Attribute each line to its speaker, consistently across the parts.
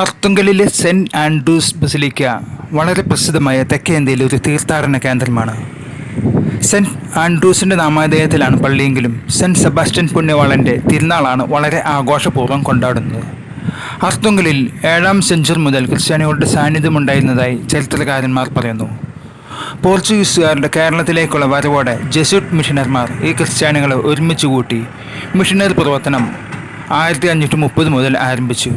Speaker 1: അർത്തുങ്കലിലെ saint Andrews basilica വളരെ പ്രസിദ്ധമായ തെക്കേ ഇന്ത്യയിലെ ഒരു തീർത്ഥാടന കേന്ദ്രമാണ്. സെന്റ് ആൻഡ്രൂസിന്റെ നാമധേയത്തിലാണ് പള്ളിയെങ്കിലും സെന്റ് സെബാസ്റ്റ്യൻ പുണ്യവാളന്റെ തിരുനാളാണ് വളരെ ആഘോഷപൂർവം കൊണ്ടാടുന്നത്. അർത്തുങ്കലിൽ ഏഴാം സെഞ്ചുറി മുതൽ ക്രിസ്ത്യാനികളുടെ സാന്നിധ്യമുണ്ടായിരുന്നതായി ചരിത്രകാരന്മാർ പറയുന്നു. പോർച്ചുഗീസുകാരുടെ കേരളത്തിലേക്കുള്ള വരവോടെ ജെസ്യൂട്ട് മിഷനർമാർ ഈ ക്രിസ്ത്യാനികളെ ഒരുമിച്ച് കൂട്ടി മിഷനറി പ്രവർത്തനം ആയിരത്തി അഞ്ഞൂറ്റി മുപ്പത് മുതൽ ആരംഭിച്ചു.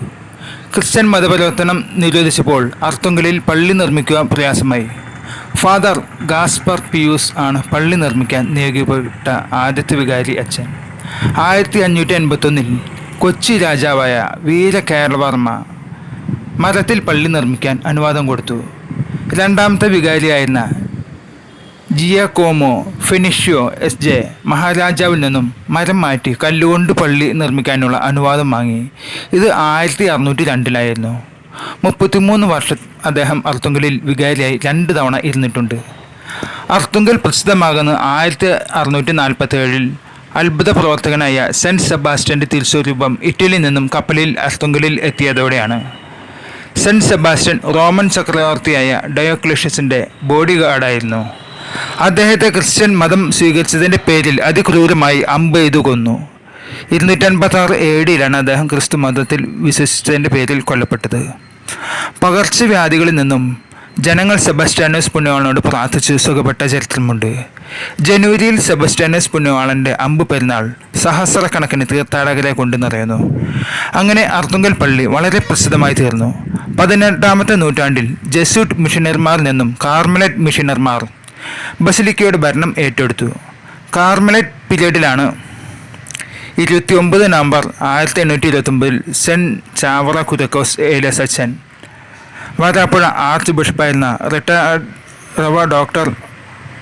Speaker 1: ക്രിസ്ത്യൻ മതപരിവർത്തനം നിരോധിച്ചപ്പോൾ അർത്തുങ്കലിൽ പള്ളി നിർമ്മിക്കുക പ്രയാസമായി. ഫാദർ ഗാസ്പർ പിയൂസ് ആണ് പള്ളി നിർമ്മിക്കാൻ നിയോഗിക്കപ്പെട്ട ആദ്യത്തെ വികാരി അച്ഛൻ. ആയിരത്തി അഞ്ഞൂറ്റി എൺപത്തൊന്നിൽ കൊച്ചി രാജാവായ വീര കേരളവർമ്മ മരത്തിൽ പള്ളി നിർമ്മിക്കാൻ അനുവാദം കൊടുത്തു. രണ്ടാമത്തെ വികാരിയായിരുന്ന ജിയാക്കോമോ ഫെനിഷ്യോ എസ് ജെ മഹാരാജാവിൽ നിന്നും മരം മാറ്റി കല്ലുകൊണ്ട് പള്ളി നിർമ്മിക്കാനുള്ള അനുവാദം വാങ്ങി. ഇത് ആയിരത്തി അറുന്നൂറ്റി രണ്ടിലായിരുന്നു മുപ്പത്തിമൂന്ന് വർഷം അദ്ദേഹം അർത്തുങ്കലിൽ വികാരിയായി രണ്ട് തവണ ഇരുന്നിട്ടുണ്ട്. അർത്തുങ്കൽ പ്രസിദ്ധമാകുന്ന ആയിരത്തി അറുന്നൂറ്റി നാൽപ്പത്തി ഏഴിൽ അത്ഭുത പ്രവർത്തകനായ സെന്റ് സെബാസ്റ്റ്യന്റെ തിരുസ്വരൂപം ഇറ്റലിയിൽ നിന്നും കപ്പലിൽ അർത്തുങ്കലിൽ എത്തിയതോടെയാണ്. സെന്റ് സെബാസ്റ്റ്യൻ റോമൻ ചക്രവർത്തിയായ ഡയോക്ലേഷ്യസിന്റെ ബോഡി ഗാർഡായിരുന്നു അദ്ദേഹത്തെ ക്രിസ്ത്യൻ മതം സ്വീകരിച്ചതിന്റെ പേരിൽ അതിക്രൂരമായി അമ്പ് ചെയ്തു കൊന്നു. ഇരുന്നൂറ്റൻപത്താറ് എ ഡിയിലാണ് അദ്ദേഹം ക്രിസ്തു മതത്തിൽ വിശ്വസിച്ചതിന്റെ പേരിൽ കൊല്ലപ്പെട്ടത്. പകർച്ചവ്യാധികളിൽ നിന്നും ജനങ്ങൾ സെബസ്റ്റ്യാനോസ് പുണ്യവാളനോട് പ്രാർത്ഥിച്ച് സുഖപ്പെട്ട ചരിത്രമുണ്ട്. ജനുവരിയിൽ സെബസ്റ്റ്യാനോസ് പുണ്യവാളന്റെ അമ്പ് പെരുന്നാൾ സഹസ്രക്കണക്കിന് തീർത്ഥാടകരെ കൊണ്ട് നിറയുന്നു. അങ്ങനെ അർത്തുങ്കൽ പള്ളി വളരെ പ്രസിദ്ധമായി തീർന്നു. പതിനെട്ടാമത്തെ നൂറ്റാണ്ടിൽ ജെസ്യൂട്ട് മിഷനറിമാരിൽ നിന്നും കാർമലറ്റ് മിഷനർമാർ ബസിലിക്കയുടെ ഭരണം ഏറ്റെടുത്തു. കാർമലൈറ്റ് പീരീഡിലാണ് ഇരുപത്തി ഒമ്പത് നവംബർ ആയിരത്തി എണ്ണൂറ്റി ഇരുപത്തൊമ്പതിൽ സെന്റ് ചാവറ കുരക്കോസ് ഏലസ് അച്ഛൻ. വാതാപ്പുഴ ആർച്ച് ബിഷപ്പായിരുന്ന റിട്ടയർഡ് റവ ഡോക്ടർ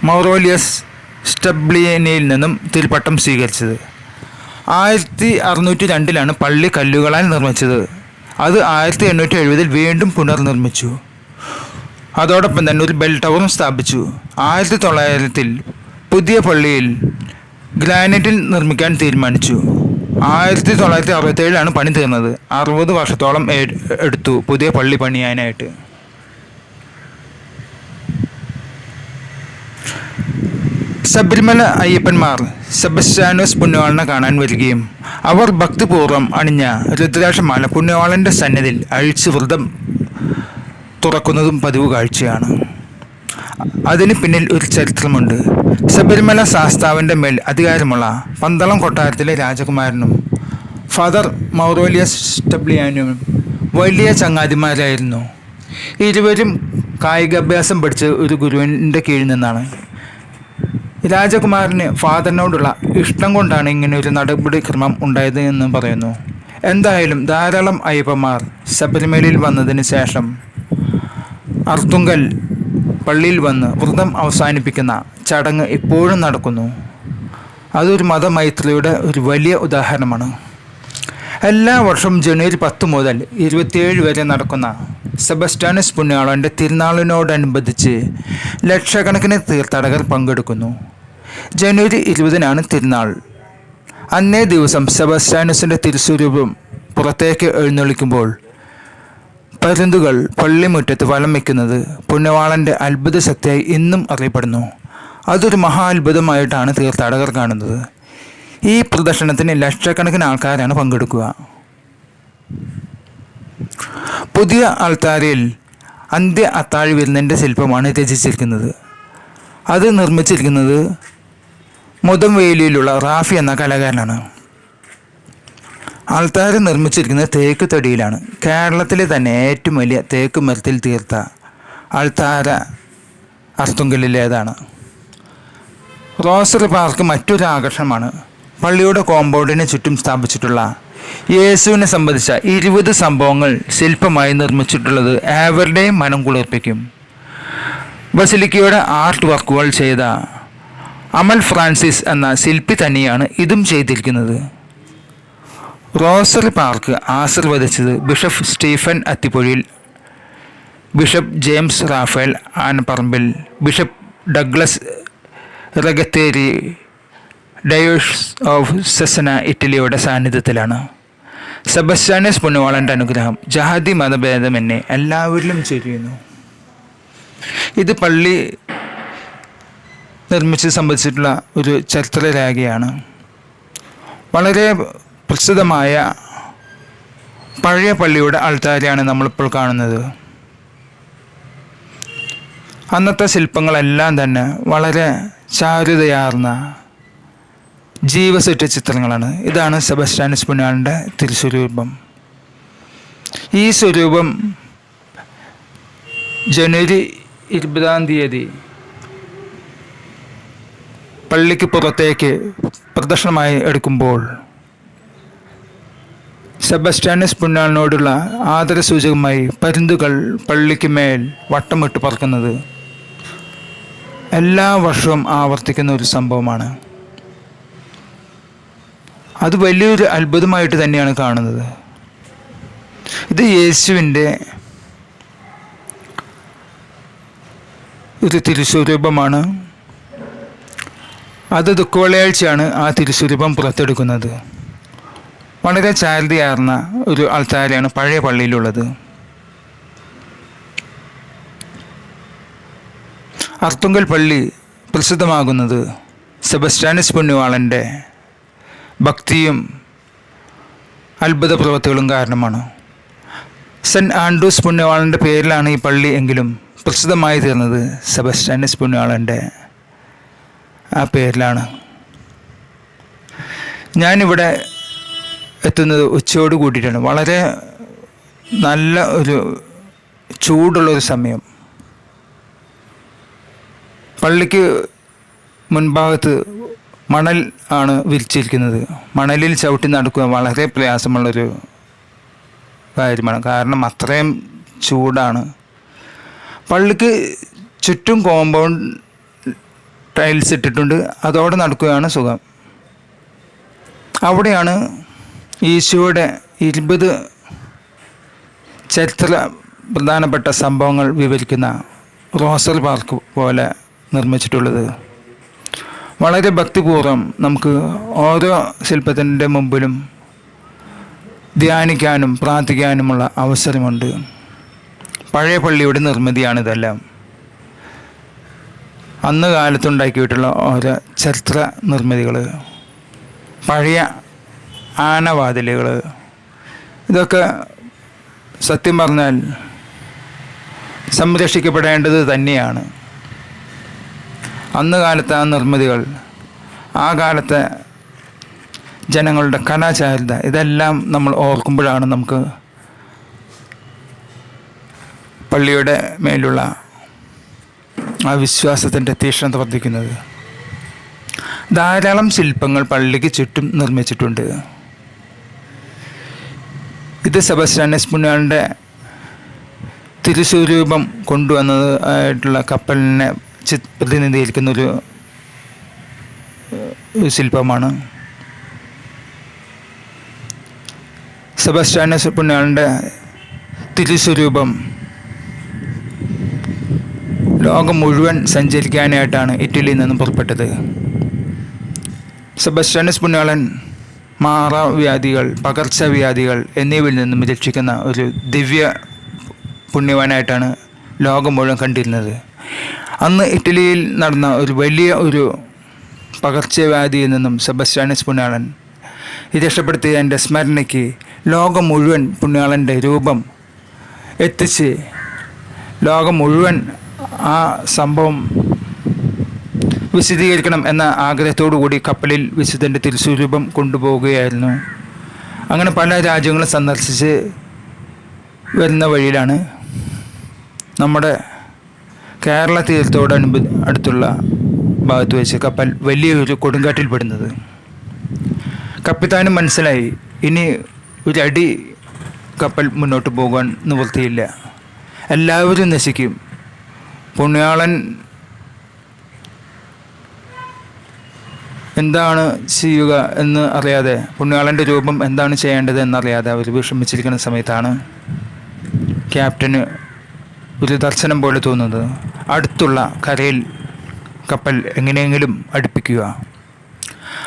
Speaker 1: മൗറോലിയസ് സ്റ്റബ്ലിയനയിൽ നിന്നും തിരുപ്പട്ടം സ്വീകരിച്ചത്. ആയിരത്തി അറുന്നൂറ്റി രണ്ടിലാണ് പള്ളി കല്ലുകളാൽ നിർമ്മിച്ചത്. അത് ആയിരത്തി എണ്ണൂറ്റി എഴുപതിൽ വീണ്ടും പുനർനിർമ്മിച്ചു. അതോടൊപ്പം തന്നെ ഒരു ബെൽ ടവറും സ്ഥാപിച്ചു. ആയിരത്തി തൊള്ളായിരത്തിൽ പുതിയ പള്ളിയിൽ ഗ്രാനൈറ്റിൽ നിർമ്മിക്കാൻ തീരുമാനിച്ചു. ആയിരത്തി തൊള്ളായിരത്തി അറുപത്തി ഏഴിലാണ് പണി തീർന്നത്. അറുപത് വർഷത്തോളം എടുത്തു പുതിയ പള്ളി പണിയാനായിട്ട്. ശബരിമല അയ്യപ്പന്മാർ സെബസ്റ്റാനോസ് പുണ്യവാളനെ കാണാൻ വരികയും അവർ ഭക്തിപൂർവം അണിഞ്ഞ രുദ്രാക്ഷമാല പുണ്യവാളന്റെ സന്നിധിയിൽ അഴിച്ച് വ്രതം തുറക്കുന്നതും പതിവ് കാഴ്ചയാണ്. അതിന് പിന്നിൽ ഒരു ചരിത്രമുണ്ട്. ശബരിമല ശാസ്താവിന്റെ മേൽ അധികാരമുള്ള പന്തളം കൊട്ടാരത്തിലെ രാജകുമാരനും ഫാദർ മൗറോലിയസ് സ്റ്റബ്ലിയാനും വലിയ ചങ്ങാതിമാരായിരുന്നു. ഇരുവരും കായികാഭ്യാസം പഠിച്ച ഒരു ഗുരുവിന്റെ കീഴിൽ നിന്നാണ്. രാജകുമാരന് ഫാദറിനോടുള്ള ഇഷ്ടം കൊണ്ടാണ് ഇങ്ങനെ ഒരു നടപടിക്രമം ഉണ്ടായത് എന്ന് പറയുന്നു. എന്തായാലും ധാരാളം അയ്യപ്പന്മാർ ശബരിമലയിൽ വന്നതിന് ശേഷം അർത്തുങ്കൽ പള്ളിയിൽ വന്ന് വ്രതം അവസാനിപ്പിക്കുന്ന ചടങ്ങ് ഇപ്പോഴും നടക്കുന്നു. അതൊരു മതമൈത്രിയുടെ ഒരു വലിയ ഉദാഹരണമാണ്. എല്ലാ വർഷവും ജനുവരി പത്ത് മുതൽ ഇരുപത്തിയേഴ് വരെ നടക്കുന്ന സെബസ്റ്റാനസ് പുണ്യാളന്റെ തിരുനാളിനോടനുബന്ധിച്ച് ലക്ഷക്കണക്കിന് തീർത്ഥാടകർ പങ്കെടുക്കുന്നു. ജനുവരി ഇരുപതിനാണ് തിരുനാൾ. അന്നേ ദിവസം സെബസ്റ്റാനസിന്റെ തിരുസ്വരൂപം പുറത്തേക്ക് എഴുന്നള്ളിക്കുമ്പോൾ പരുന്തുകൾ പള്ളിമുറ്റത്ത് വലം വയ്ക്കുന്നത് പുണ്യവാളന്റെ അത്ഭുത ശക്തിയായി ഇന്നും അറിയപ്പെടുന്നു. അതൊരു മഹാ അത്ഭുതമായിട്ടാണ് തീർത്ഥാടകർ കാണുന്നത്. ഈ പ്രദർശനത്തിന് ലക്ഷക്കണക്കിന് ആൾക്കാരാണ് പങ്കെടുക്കുക. പുതിയ അൾത്താരയിൽ അന്ത്യ അത്താഴി വിരുന്നിന്റെ ശില്പമാണ് രചിച്ചിരിക്കുന്നത്. അത് നിർമ്മിച്ചിരിക്കുന്നത് മുതംവേലിയിലുള്ള റാഫി എന്ന കലാകാരനാണ്. ആൾത്താര നിർമ്മിച്ചിരിക്കുന്നത് തേക്ക് തടിയിലാണ് കേരളത്തിലെ തന്നെ ഏറ്റവും വലിയ തേക്ക് മരത്തിൽ തീർത്ത ആൾത്താര അർത്തുങ്കലിലേതാണ് റോസറി പാർക്ക് മറ്റൊരു ആകർഷണമാണ്. പള്ളിയുടെ കോമ്പൗണ്ടിന് ചുറ്റും സ്ഥാപിച്ചിട്ടുള്ള യേശുവിനെ സംബന്ധിച്ച ഇരുപത് സംഭവങ്ങൾ ശില്പമായി നിർമ്മിച്ചിട്ടുള്ളത് ഏവരുടെയും മനം കുളിർപ്പിക്കും. ബസിലിക്കയുടെ ആർട്ട് വർക്കുകൾ ചെയ്ത അമൽ ഫ്രാൻസിസ് എന്ന ശില്പി തന്നെയാണ് ഇതും ചെയ്തിരിക്കുന്നത്. Rosary park ആശീർവദിച്ചത് bishop Stephen Athipozhiyil bishop James Raphael Anaparambil bishop Douglas Regattieri diocese of Cesena ഇറ്റലിയുടെ സാന്നിധ്യത്തിലാണ്. സെബസ്റ്റാനസ് പുണ്യവാളന്റെ അനുഗ്രഹം ജാതി മതഭേദമെന്നെ എല്ലാവരിലും ചൊരിയുന്നു ഇത് പള്ളി നിർമ്മിച്ച് സംബന്ധിച്ചിട്ടുള്ള ഒരു ചരിത്രരേഖയാണ്. വളരെ പ്രസിദ്ധമായ പഴയ പള്ളിയുടെ അൾത്താരിയാണ് നമ്മളിപ്പോൾ കാണുന്നത്. അന്നത്തെ ശില്പങ്ങളെല്ലാം തന്നെ വളരെ ചാരുതയാർന്ന ജീവസുറ്റ ചിത്രങ്ങളാണ്. ഇതാണ് സെബസ്റ്റാനിസ് പുണ്യാളിന്റെ തിരുസ്വരൂപം. ഈ സ്വരൂപം ജനുവരി ഇരുപതാം തീയതി പള്ളിക്ക് പുറത്തേക്ക് പ്രദർശനമായി എടുക്കുമ്പോൾ സെബസ്റ്റാനിസ് പുണ്യാളിനോടുള്ള ആദരസൂചകമായി പരുന്തുകൾ പള്ളിക്ക് മേൽ വട്ടമിട്ട് പറക്കുന്നത് എല്ലാ വർഷവും ആവർത്തിക്കുന്ന ഒരു സംഭവമാണ്. അത് വലിയൊരു അത്ഭുതമായിട്ട് തന്നെയാണ് കാണുന്നത്. ഇത് യേശുവിന്റെ ഒരു തിരുസ്വരൂപമാണ്. അത് ദുഃഖവെള്ളിയാഴ്ചയാണ് ആ തിരുസ്വരൂപം പുറത്തെടുക്കുന്നത്. വളരെ ചാരുതയാർന്ന ഒരു അൾത്താരയാണ് പഴയ പള്ളിയിലുള്ളത്. അർത്തുങ്കൽ പള്ളി പ്രസിദ്ധമാകുന്നത് സെബസ്റ്റാനിസ് പുണ്യവാളന്റെ ഭക്തിയും അത്ഭുത പ്രവൃത്തികളും കാരണമാണ്. സെന്റ് ആൻഡ്രൂസ് പുണ്യവാളന്റെ പേരിലാണ് ഈ പള്ളി എങ്കിലും പ്രസിദ്ധമായി തീർന്നത് സെബസ്റ്റാനിസ് പുണ്യവാളന്റെ ആ പേരിലാണ്. ഞാനിവിടെ എത്തുന്നത് ഉച്ചയോട് കൂടിയിട്ടാണ്. വളരെ നല്ല ഒരു ചൂടുള്ളൊരു സമയം. പള്ളിക്ക് മുൻഭാഗത്ത് മണൽ ആണ് വിരിച്ചിരിക്കുന്നത്. മണലിൽ ചവിട്ടി നടക്കുക വളരെ പ്രയാസമുള്ളൊരു കാര്യമാണ്. കാരണം അത്രയും ചൂടാണ്. പള്ളിക്ക് ചുറ്റും കോമ്പൗണ്ട് ടൈൽസ് ഇട്ടിട്ടുണ്ട്. അതോടെ നടക്കുകയാണ് സുഖം. അവിടെയാണ് ഈശോയുടെ ഇരുപത് ചരിത്ര പ്രധാനപ്പെട്ട സംഭവങ്ങൾ വിവരിക്കുന്ന റോസൽ പാർക്ക് പോലെ നിർമ്മിച്ചിട്ടുള്ളത്. വളരെ ഭക്തിപൂർവം നമുക്ക് ഓരോ ശില്പത്തിന്റെ മുമ്പിലും ധ്യാനിക്കാനും പ്രാർത്ഥിക്കാനുമുള്ള അവസരമുണ്ട്. പഴയ പള്ളിയുടെ നിർമ്മിതിയാണിതെല്ലാം. അന്ന് കാലത്തുണ്ടാക്കിയിട്ടുള്ള ഓരോ ചരിത്ര നിർമ്മിതികൾ പഴയ ആനവാതിലുകൾ. ഇതൊക്കെ സത്യം പറഞ്ഞാൽ സംരക്ഷിക്കപ്പെടേണ്ടത് തന്നെയാണ്. അന്ന് കാലത്തെ ആ നിർമ്മിതികൾ ആ കാലത്തെ ജനങ്ങളുടെ കലാചാരിത ഇതെല്ലാം നമ്മൾ ഓർക്കുമ്പോഴാണ് നമുക്ക് പള്ളിയുടെ മേലുള്ള ആ വിശ്വാസത്തിന്റെ തീക്ഷണത വർദ്ധിക്കുന്നത്. ധാരാളം ശില്പങ്ങൾ പള്ളിക്ക് ചുറ്റും നിർമ്മിച്ചിട്ടുണ്ട്. ഇത് സെബസ്റ്റാനസ് പുണ്യാളിന്റെ തിരുസ്വരൂപം കൊണ്ടുവന്നത് ആയിട്ടുള്ള കപ്പലിനെ പ്രതിനിധീകരിക്കുന്ന ഒരു ശില്പമാണ്. സെബസ്റ്റാനസ് പുണ്യാളിന്റെ തിരുസ്വരൂപം ലോകം മുഴുവൻ സഞ്ചരിക്കാനായിട്ടാണ് ഇറ്റലിയിൽ നിന്ന് പുറപ്പെട്ടത്. സെബസ്റ്റാനസ് പുണ്യാളൻ മാറാവ്യാധികൾ പകർച്ചവ്യാധികൾ എന്നിവയിൽ നിന്നും രക്ഷിക്കുന്ന ഒരു ദിവ്യ പുണ്യവാനായിട്ടാണ് ലോകം മുഴുവൻ കണ്ടിരുന്നത്. അന്ന് ഇറ്റലിയിൽ നടന്ന ഒരു വലിയ ഒരു പകർച്ചവ്യാധിയിൽ നിന്നും സെബസ്റ്റാനിസ് പുണ്യാളൻ രക്ഷപ്പെടുത്തിയ എന്റെ സ്മരണയ്ക്ക് ലോകം മുഴുവൻ പുണ്യാളന്റെ രൂപം എത്തിച്ച് ലോകം മുഴുവൻ ആ സംഭവം വിശദീകരിക്കണം എന്ന ആഗ്രഹത്തോടു കൂടി കപ്പലിൽ വിശുദ്ധന്റെ തിരുസ്വരൂപം കൊണ്ടുപോവുകയായിരുന്നു. അങ്ങനെ പല രാജ്യങ്ങളും സന്ദർശിച്ച് വരുന്ന വഴിയിലാണ് നമ്മുടെ കേരള തീരത്തോടനുബ അടുത്തുള്ള ഭാഗത്ത് വെച്ച് കപ്പൽ വലിയൊരു കൊടുങ്കാറ്റിൽ പെടുന്നത്. കപ്പിത്താനും മനസ്സിലായി ഇനി ഒരടി കപ്പൽ മുന്നോട്ട് പോകാൻ നിവൃത്തിയില്ല. എല്ലാവരും നശിക്കും. പുണ്യാളൻ എന്താണ് ചെയ്യുക എന്ന് അറിയാതെ പുണ്യാളന്റെ രൂപം എന്താണ് ചെയ്യേണ്ടത് എന്നറിയാതെ അവർ വിഷമിച്ചിരിക്കുന്ന സമയത്താണ് ക്യാപ്റ്റന് ഒരു ദർശനം പോലെ തോന്നുന്നത്. അടുത്തുള്ള കരയിൽ കപ്പൽ എങ്ങനെയെങ്കിലും അടുപ്പിക്കുക.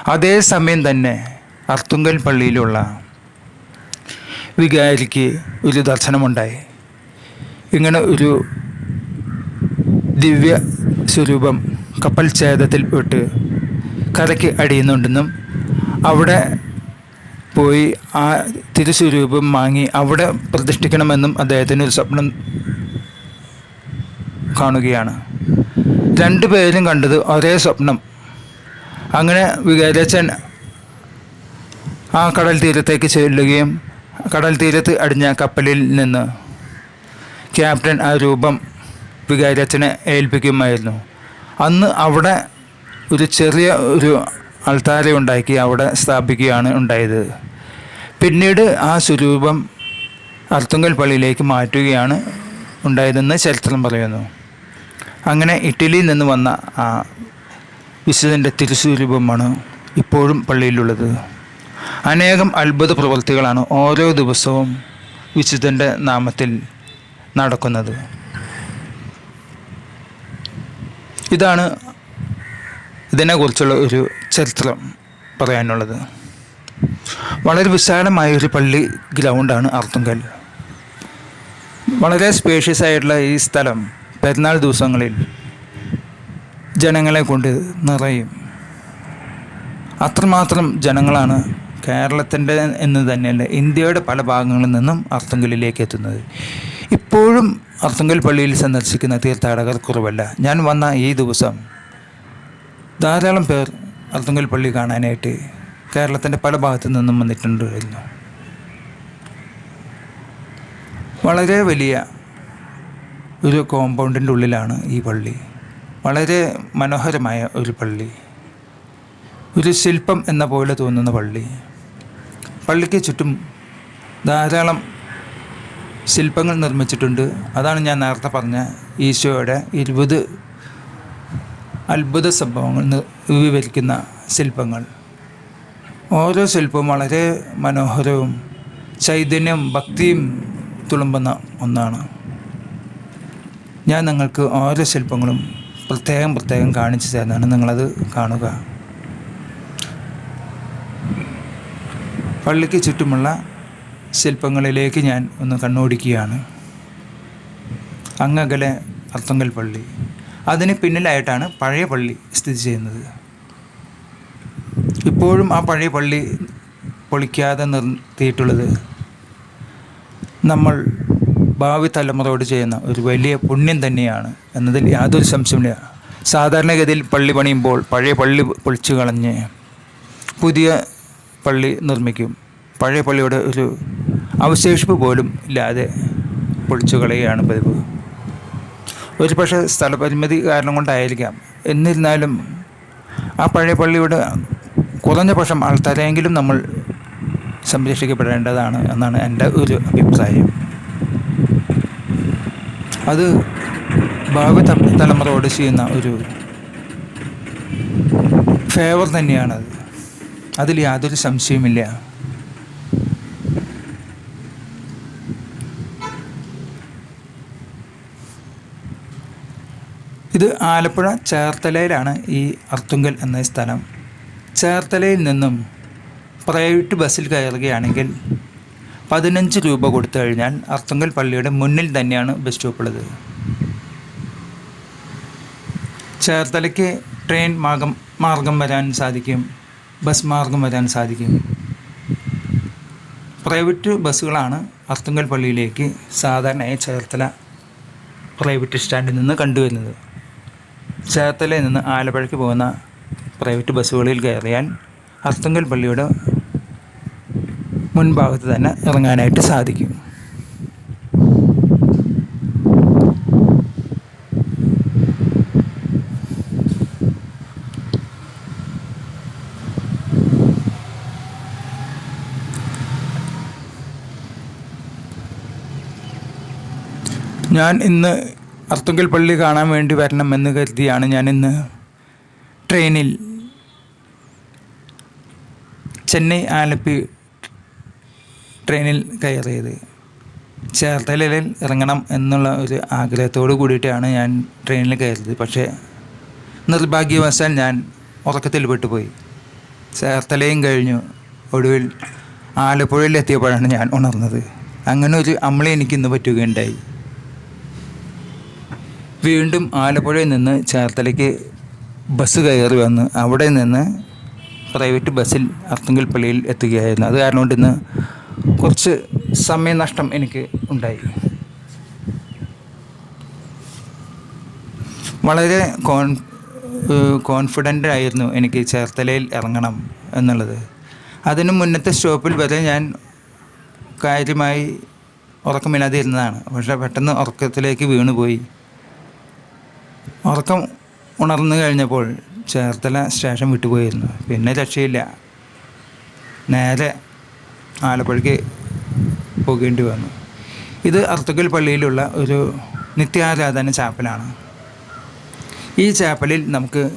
Speaker 1: അതേ സമയം തന്നെ അർത്തുങ്കൽ പള്ളിയിലുള്ള വികാരിക്ക് ഒരു ദർശനമുണ്ടായി. ഇങ്ങനെ ഒരു ദിവ്യ സ്വരൂപം കപ്പൽ ഛേദത്തിൽപ്പെട്ട് കരയ്ക്ക് അടിയുന്നുണ്ടെന്നും അവിടെ പോയി ആ തിരുസ്വരൂപം വാങ്ങി അവിടെ പ്രതിഷ്ഠിക്കണമെന്നും അദ്ദേഹത്തിന് ഒരു സ്വപ്നം കാണുകയാണ്. രണ്ടുപേരും കണ്ടത് ഒരേ സ്വപ്നം. അങ്ങനെ വികാരച്ചൻ ആ കടൽ തീരത്തേക്ക് ചെല്ലുകയും കടൽ തീരത്ത് അടിഞ്ഞ കപ്പലിൽ നിന്ന് ക്യാപ്റ്റൻ ആ രൂപം വികാരച്ചനെ ഏൽപ്പിക്കുമായിരുന്നു. അന്ന് അവിടെ ഒരു ചെറിയ ഒരു അൾത്താര ഉണ്ടാക്കി അവിടെ സ്ഥാപിക്കുകയാണ് ഉണ്ടായത്. പിന്നീട് ആ സ്വരൂപം അർത്തുങ്കൽ പള്ളിയിലേക്ക് മാറ്റുകയാണ് ഉണ്ടായതെന്ന് ചരിത്രം പറയുന്നു. അങ്ങനെ ഇറ്റലിയിൽ നിന്ന് വന്ന ആ വിശുദ്ധന്റെ തിരുസ്വരൂപമാണ് ഇപ്പോഴും പള്ളിയിലുള്ളത്. അനേകം അത്ഭുത പ്രവൃത്തികളാണ് ഓരോ ദിവസവും വിശുദ്ധന്റെ നാമത്തിൽ നടക്കുന്നത്. ഇതാണ് ഇതിനെക്കുറിച്ചുള്ള ഒരു ചരിത്രം പറയാനുള്ളത്. വളരെ വിശാലമായ ഒരു പള്ളി ഗ്രൗണ്ടാണ് അർത്തുങ്കൽ വളരെ സ്പേഷ്യസ് ആയിട്ടുള്ള ഈ സ്ഥലം പെരുന്നാൾ ദിവസങ്ങളിൽ ജനങ്ങളെ കൊണ്ട് നിറയും. അത്രമാത്രം ജനങ്ങളാണ് കേരളത്തിന്റെ എന്ന് തന്നെയല്ല ഇന്ത്യയുടെ പല ഭാഗങ്ങളിൽ നിന്നും അർത്തുങ്കലിലേക്ക് എത്തുന്നത്. ഇപ്പോഴും അർത്തുങ്കൽ പള്ളിയിൽ സന്ദർശിക്കുന്ന തീർത്ഥാടകർ കുറവല്ല. ഞാൻ വന്ന ഈ ദിവസം ധാരാളം പേർ അർത്തുങ്കൽ പള്ളി കാണാനായിട്ട് കേരളത്തിന്റെ പല ഭാഗത്തു നിന്നും വന്നിട്ടുണ്ട് വന്നിട്ടുണ്ടായിരുന്നു വളരെ വലിയ ഒരു കോമ്പൗണ്ടിന്റെ ഉള്ളിലാണ് ഈ പള്ളി. വളരെ മനോഹരമായ ഒരു പള്ളി. ഒരു ശില്പം എന്ന പോലെ തോന്നുന്ന പള്ളി. പള്ളിക്ക് ചുറ്റും ധാരാളം ശില്പങ്ങൾ നിർമ്മിച്ചിട്ടുണ്ട്. അതാണ് ഞാൻ നേരത്തെ പറഞ്ഞ ഈശോയുടെ ഇരുപത് അത്ഭുത സംഭവങ്ങൾ വിവരിക്കുന്ന ശില്പങ്ങൾ. ഓരോ ശില്പവും വളരെ മനോഹരവും ചൈതന്യം ഭക്തിയും തുളുമ്പുന്ന ഒന്നാണ്. ഞാൻ നിങ്ങൾക്ക് ഓരോ ശില്പങ്ങളും പ്രത്യേകം പ്രത്യേകം കാണിച്ചു തരുന്നതാണ്. നിങ്ങളത് കാണുക. പള്ളിക്ക് ചുറ്റുമുള്ള ശില്പങ്ങളിലേക്ക് ഞാൻ ഒന്ന് കണ്ണോടിക്കുകയാണ്. അങ്ങകലെ അർത്തങ്കൽ പള്ളി. അതിന് പിന്നിലായിട്ടാണ് പഴയ പള്ളി സ്ഥിതി ചെയ്യുന്നത്. ഇപ്പോഴും ആ പഴയ പള്ളി പൊളിക്കാതെ നിർത്തിയിട്ടുള്ളത് നമ്മൾ ഭാവി തലമുറയോട് ചെയ്യുന്ന ഒരു വലിയ പുണ്യം തന്നെയാണ് എന്നതിൽ യാതൊരു സംശയമില്ല സാധാരണഗതിയിൽ പള്ളി പണിയുമ്പോൾ പഴയ പള്ളി പൊളിച്ചു കളഞ്ഞ് പുതിയ പള്ളി നിർമ്മിക്കും. പഴയ പള്ളിയുടെ ഒരു അവശേഷിപ്പ് പോലും ഇല്ലാതെ പൊളിച്ചു കളയുകയാണ് പതിവ്. ഒരു പക്ഷേ സ്ഥലപരിമിതി കാരണം കൊണ്ടായിരിക്കാം. എന്നിരുന്നാലും ആ പഴയ പള്ളിയുടെ കുറഞ്ഞ പക്ഷം ആൾക്കാരെങ്കിലും നമ്മൾ സംരക്ഷിക്കപ്പെടേണ്ടതാണ് എന്നാണ് എന്റെ ഒരു അഭിപ്രായം. അത് ഭാവി തലമുറയോട് ചെയ്യുന്ന ഒരു ഫേവർ തന്നെയാണത്. അതിൽ യാതൊരു സംശയവുമില്ല. ഇത് ആലപ്പുഴ ചേർത്തലയിലാണ് ഈ അർത്തുങ്കൽ എന്ന സ്ഥലം. ചേർത്തലയിൽ നിന്നും പ്രൈവറ്റ് ബസ്സിൽ കയറുകയാണെങ്കിൽ പതിനഞ്ച് രൂപ കൊടുത്തു കഴിഞ്ഞാൽ അർത്തുങ്കൽ പള്ളിയുടെ മുന്നിൽ തന്നെയാണ് ബസ് സ്റ്റോപ്പ് ഉള്ളത് ചേർത്തലയ്ക്ക് ട്രെയിൻ മാർഗം മാർഗം വരാൻ സാധിക്കും ബസ് മാർഗം വരാൻ സാധിക്കും. പ്രൈവറ്റ് ബസ്സുകളാണ് അർത്തുങ്കൽ പള്ളിയിലേക്ക് സാധാരണയായി ചേർത്തല പ്രൈവറ്റ് സ്റ്റാൻഡിൽ നിന്ന് കണ്ടുവരുന്നത്. ചേർത്തലയിൽ നിന്ന് ആലപ്പുഴയ്ക്ക് പോകുന്ന പ്രൈവറ്റ് ബസ്സുകളിൽ കയറിയാൽ അർത്തുങ്കൽ പള്ളിയുടെ മുൻഭാഗത്ത് തന്നെ ഇറങ്ങാനായിട്ട് സാധിക്കും. ഞാൻ ഇന്ന് അർത്തുങ്കൽ പള്ളി കാണാൻ വേണ്ടി വരണം എന്ന് കരുതിയാണ് ഞാൻ ഇന്ന് ട്രെയിനിൽ. ചെന്നൈ ആലപ്പി ട്രെയിനിൽ കയറിയത്. ചേർത്തലയിൽ ഇറങ്ങണം എന്നുള്ള ഒരു ആഗ്രഹത്തോട് കൂടിയിട്ടാണ് ഞാൻ ട്രെയിനിൽ കയറിയത്. പക്ഷേ നിർഭാഗ്യവശാൽ ഞാൻ ഉറക്കത്തിൽ പെട്ടുപോയി. ചേർത്തലയും കഴിഞ്ഞു. ഒടുവിൽ ആലപ്പുഴയിൽ എത്തിയപ്പോഴാണ് ഞാൻ ഉണർന്നത്. അങ്ങനെ ഒരു അമ്മളെ എനിക്ക് ഇന്ന് പറ്റുകയുണ്ടായി. വീണ്ടും ആലപ്പുഴയിൽ നിന്ന് ചേർത്തലയ്ക്ക് ബസ് കയറി വന്ന് അവിടെ നിന്ന് പ്രൈവറ്റ് ബസ്സിൽ അർത്തുങ്കൽ പള്ളിയിൽ എത്തുകയായിരുന്നു. അത് കാരണം കൊണ്ട് ഇന്ന് കുറച്ച് സമയനഷ്ടം എനിക്ക് ഉണ്ടായി. വളരെ കോൺ കോൺഫിഡന്റ് ആയിരുന്നു എനിക്ക് ചേർത്തലയിൽ ഇറങ്ങണം എന്നുള്ളത്. അതിനു മുന്നത്തെ സ്റ്റോപ്പിൽ വരെ ഞാൻ കാര്യമായി ഉറക്കമില്ലാതെ ഇരുന്നതാണ് പക്ഷേ പെട്ടെന്ന് ഉറക്കത്തിലേക്ക് വീണുപോയി. ഉറക്കം ഉണർന്നു കഴിഞ്ഞപ്പോൾ ചേർത്തല സ്റ്റേഷൻ വിട്ടുപോയിരുന്നു. പിന്നെ രക്ഷയില്ല. നേരെ ആലപ്പുഴയ്ക്ക് പോകേണ്ടി വന്നു. ഇത് അർത്തുക്കൽ പള്ളിയിലുള്ള ഒരു നിത്യാരാധന ചാപ്പലാണ്. ഈ ചാപ്പലിൽ നമുക്ക്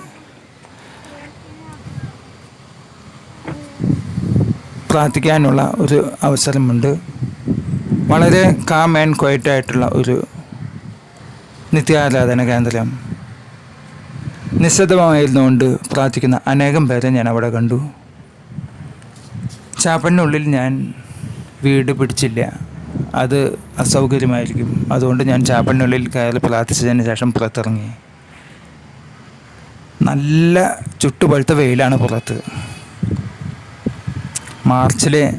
Speaker 1: പ്രാർത്ഥിക്കാനുള്ള ഒരു അവസരമുണ്ട്. വളരെ കാം ആൻഡ് ക്വയറ്റായിട്ടുള്ള ഒരു നിത്യാരാധന കേന്ദ്രം. നിസ്സതമായിരുന്നുകൊണ്ട് പ്രാർത്ഥിക്കുന്ന അനേകം പേരെ ഞാൻ അവിടെ കണ്ടു. ചാപ്പലിനുള്ളിൽ ഞാൻ വീട് പിടിച്ചില്ല. അത് അസൗകര്യമായിരിക്കും. അതുകൊണ്ട് ഞാൻ ചാപ്പലിനുള്ളിൽ കയറി പ്രാർത്ഥിച്ചതിന് ശേഷം പുറത്തിറങ്ങി. നല്ല ചുട്ടുപഴുത്ത വെയിലാണ് പുറത്ത്. മാർച്ചിലെ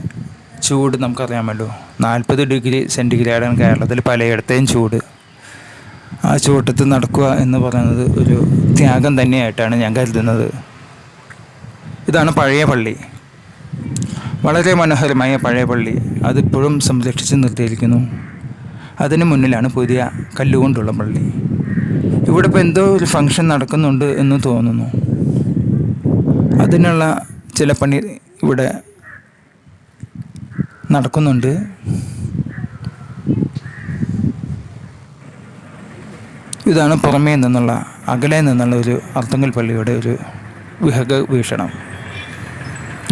Speaker 1: ചൂട് നമുക്കറിയാമല്ലോ. നാൽപ്പത് ഡിഗ്രി സെന്റിഗ്രേഡാണ് കേരളത്തിൽ പലയിടത്തെയും ചൂട്. ആ ചുവട്ടത്ത് നടക്കുക എന്ന് പറയുന്നത് ഒരു ത്യാഗം തന്നെയായിട്ടാണ് ഞാൻ കരുതുന്നത്. ഇതാണ് പഴയ പള്ളി. വളരെ മനോഹരമായ പഴയ പള്ളി. അതിപ്പോഴും സംരക്ഷിച്ച് നിർത്തിയിരിക്കുന്നു. അതിന് മുന്നിലാണ് പുതിയ കല്ലുകൊണ്ടുള്ള പള്ളി. ഇവിടെ ഇപ്പോൾ എന്തോ ഒരു ഫങ്ഷൻ നടക്കുന്നുണ്ട് എന്ന് തോന്നുന്നു. അതിനുള്ള ചില പണി ഇവിടെ നടക്കുന്നുണ്ട്. ഇതാണ് പുറമേ നിന്നുള്ള അകലെ നിന്നുള്ള ഒരു അർത്തുങ്കൽ പള്ളിയുടെ ഒരു വിഹക വീക്ഷണം.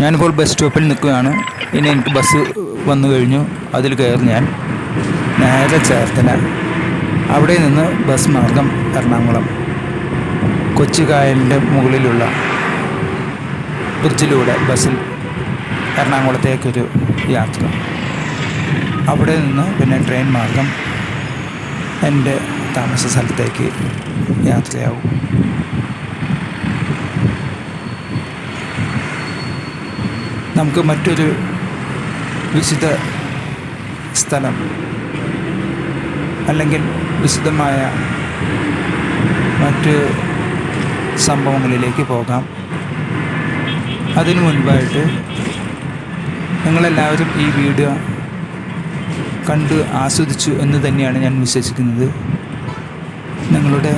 Speaker 1: ഞാനിപ്പോൾ ബസ് സ്റ്റോപ്പിൽ നിൽക്കുകയാണ്. ഇനി എനിക്ക് ബസ് വന്നു കഴിഞ്ഞു. അതിൽ കയറി ഞാൻ നേരെ ചേർത്തല. അവിടെ നിന്ന് ബസ് മാർഗം എറണാകുളം. കൊച്ചുകായലിന്റെ മുകളിലുള്ള ബ്രിഡ്ജിലൂടെ ബസ്സിൽ എറണാകുളത്തേക്കൊരു യാത്ര. അവിടെ നിന്ന് പിന്നെ ട്രെയിൻ മാർഗം എന്റെ താമസ സ്ഥലത്തേക്ക് യാത്രയാവും. നമുക്ക് മറ്റൊരു വിശുദ്ധ സ്ഥലം അല്ലെങ്കിൽ വിശുദ്ധമായ മറ്റ് സംഭവങ്ങളിലേക്ക് പോകാം. അതിനു മുൻപായിട്ട് നിങ്ങളെല്ലാവരും ഈ വീഡിയോ കണ്ട് ആസ്വദിച്ചു എന്ന് തന്നെയാണ് ഞാൻ വിശ്വസിക്കുന്നത്. നിങ്ങളുടെ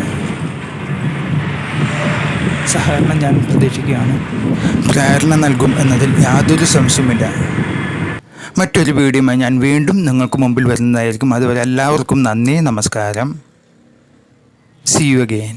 Speaker 1: സഹകരണം ഞാൻ പ്രതീക്ഷിക്കുകയാണ്. പ്രേരണ നൽകും എന്നതിൽ യാതൊരു സംശയമില്ല മറ്റൊരു വീഡിയോയുമായി ഞാൻ വീണ്ടും നിങ്ങൾക്ക് മുമ്പിൽ വരുന്നതായിരിക്കും. അതുവരെ എല്ലാവർക്കും നന്ദി നമസ്കാരം. C you again